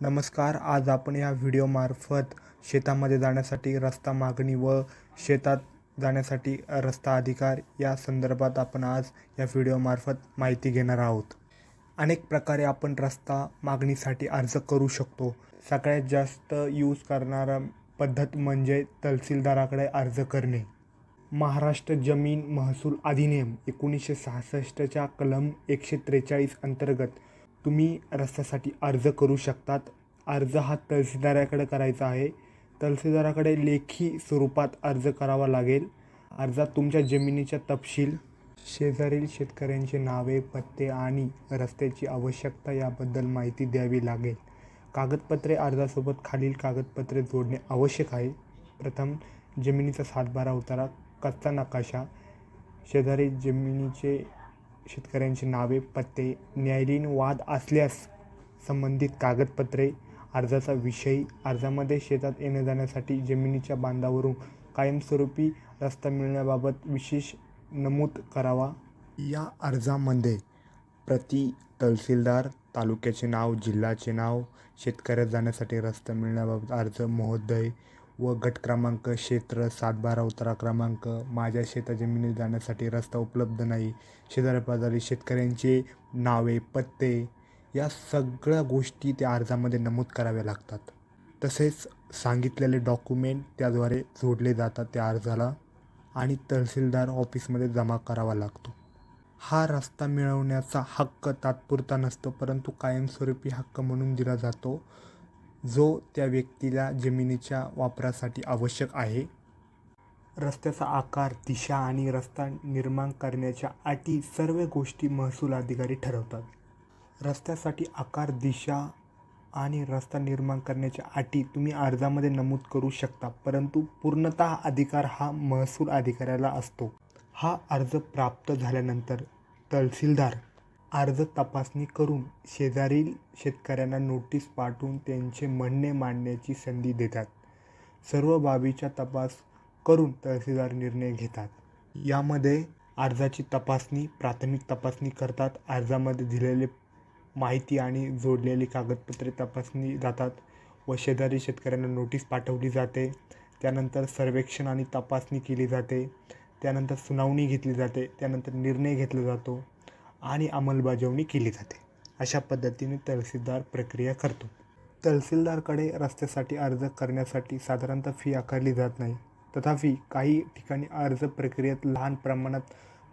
नमस्कार आज आपण या व्हिडिओमार्फत शेतामध्ये जाण्यासाठी रस्ता मागणी व शेतात जाण्यासाठी रस्ता अधिकार या संदर्भात आपण आज या व्हिडिओमार्फत माहिती घेणार आहोत. अनेक प्रकारे आपण रस्ता मागणीसाठी अर्ज करू शकतो. सगळ्यात जास्त यूज करणारा पद्धत म्हणजे तहसीलदाराकडे अर्ज करणे. महाराष्ट्र जमीन महसूल अधिनियम एकोणीसशे सहासष्टच्या कलम एकशे त्रेचाळीस अंतर्गत तुम्ही रस्त्यासाठी अर्ज करू शकतात. अर्ज हा तहसीलदाराकडे करायचा आहे. तहसीलदाराकडे लेखी स्वरूपात अर्ज करावा लागेल. अर्जात तुमच्या जमिनीचा तपशील शेजारील शेतकऱ्यांची नावे पत्ते आणि रस्त्याची आवश्यकता याबद्दल माहिती द्यावी लागेल. कागदपत्रे अर्जासोबत खालील कागदपत्रे जोडणे आवश्यक आहे. प्रथम जमिनीचा सातबारा उतारा कच्चा नकाशा शेजारी जमिनीचे शेतकऱ्यांची नावे पत्ते न्यायालयीन वाद असल्यास संबंधित कागदपत्रे अर्जाचा विषय अर्जामध्ये शेतात येण्या जाण्यासाठी जमिनीच्या बांधावरून कायमस्वरूपी रस्ता मिळण्याबाबत विशेष नमूद करावा. या अर्जामध्ये प्रति तहसीलदार तालुक्याचे नाव जिल्ह्याचे नाव शेतकऱ्यात जाण्यासाठी रस्ता मिळण्याबाबत अर्ज महोदय व गट क्रमांक क्षेत्र सातबारा उतारा क्रमांक. माझ्या शेता जमिनीत जाण्यासाठी रस्ता उपलब्ध नाही. शेजारी शेतकऱ्यांचे नावे पत्ते या सगळ्या गोष्टी त्या अर्जामध्ये नमूद कराव्या लागतात. तसेच सांगितलेले डॉक्युमेंट त्याद्वारे जोडले जातात त्या अर्जाला आणि तहसीलदार ऑफिसमध्ये जमा करावा लागतो. हा रस्ता मिळवण्याचा हक्क तात्पुरता नसतो परंतु कायमस्वरूपी हक्क म्हणून दिला जातो. जो त्या व्यक्तीला जमिनीच्या वापरासाठी आवश्यक आहे. रस्त्याचा आकार दिशा आणि रस्ता निर्माण करण्याच्या अटी सर्व गोष्टी महसूल अधिकारी ठरवतात. रस्त्यासाठी आकार दिशा आणि रस्ता निर्माण करण्याच्या अटी तुम्ही अर्जामध्ये नमूद करू शकता परंतु पूर्णतः अधिकार हा महसूल अधिकाऱ्याला असतो. हा अर्ज प्राप्त झाल्यानंतर तहसीलदार अर्ज तपासणी करून शेजारील शेतकऱ्यांना नोटीस पाठवून त्यांचे म्हणणे मांडण्याची संधी देतात. सर्व बाबीचा तपास करून तहसीलदार निर्णय घेतात. यामध्ये अर्जाची तपासणी प्राथमिक तपासणी करतात अर्जामध्ये दिलेले माहिती आणि जोडलेली कागदपत्रे तपासणी जातात व शेजारी शेतकऱ्यांना नोटीस पाठवली जाते. त्यानंतर सर्वेक्षण आणि तपासणी केली जाते. त्यानंतर सुनावणी घेतली जाते. त्यानंतर निर्णय घेतला जातो. आणि अंमलबजावणी केली जाते. अशा पद्धतीने तहसीलदार प्रक्रिया करतो. तहसीलदारकडे रस्त्यासाठी अर्ज करण्यासाठी साधारणतः फी आकारली जात नाही. तथापि काही ठिकाणी अर्ज प्रक्रियेत लहान प्रमाणात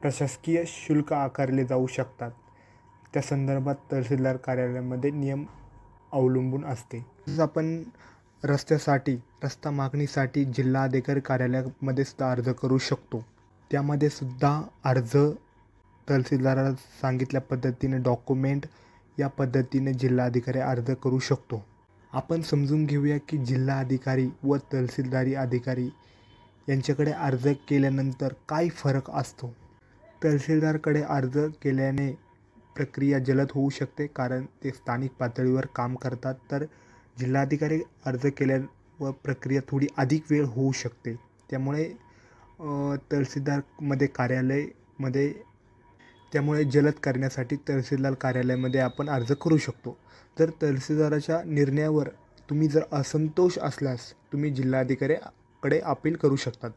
प्रशासकीय शुल्क आकारले जाऊ शकतात. त्या संदर्भात तहसीलदार कार्यालयामध्ये नियम अवलंबून असते. तसंच आपण रस्त्यासाठी रस्ता मागणीसाठी जिल्हाधिकारी कार्यालयामध्ये सुद्धा अर्ज करू शकतो. त्यामध्ये सुद्धा अर्ज तहसीलदाराला सांगितल्या पद्धतीने डॉक्युमेंट या पद्धतीने जिल्हाधिकारी अर्ज करू शकतो. आपण समजून घेऊया की जिल्हा अधिकारी व तहसीलदारी अधिकारी यांच्याकडे अर्ज केल्यानंतर काय फरक असतो. तहसीलदारकडे अर्ज केल्याने प्रक्रिया जलद होऊ शकते कारण ते स्थानिक पातळीवर काम करतात. तर जिल्हाधिकारी अर्ज केल्या व प्रक्रिया थोडी अधिक वेळ होऊ शकते. त्यामुळे तहसीलदारमध्ये कार्यालयमध्ये त्यामुळे जलद करण्यासाठी तहसीलदार कार्यालयामध्ये आपण अर्ज करू शकतो. तर तहसीलदाराच्या निर्णयावर तुम्ही जर असंतोष असल्यास तुम्ही जिल्हाधिकाऱ्याकडे अपील करू शकतात.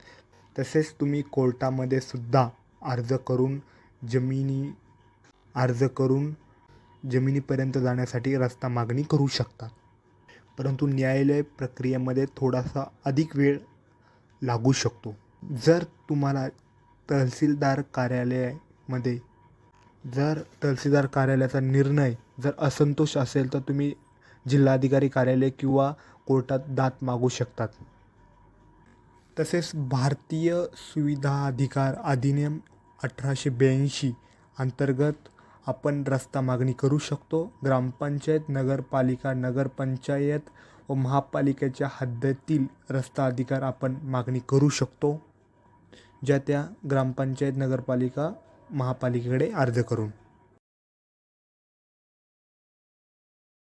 तसेच तुम्ही कोर्टामध्ये सुद्धा अर्ज करून जमिनी अर्ज करून जमिनीपर्यंत जाण्यासाठी रस्ता मागणी करू शकतात. परंतु न्यायालय प्रक्रियेमध्ये थोडासा अधिक वेळ लागू शकतो. जर तुम्हाला तहसीलदार कार्यालयामध्ये जर तहसीलदार कार्यालयाचा निर्णय जर असंतोष असेल तर तुम्ही जिल्हाधिकारी कार्यालय किंवा कोर्टात दाद मागू शकतात. तसेच भारतीय सुविधा अधिकार अधिनियम अठराशे ब्याऐंशी अंतर्गत आपण रस्ता मागणी करू शकतो. ग्रामपंचायत नगरपालिका नगरपंचायत व महापालिकेच्या हद्दीतील रस्ता अधिकार आपण मागणी करू शकतो. ज्या त्या ग्रामपंचायत नगरपालिका महापालिकेकडे अर्ज करून.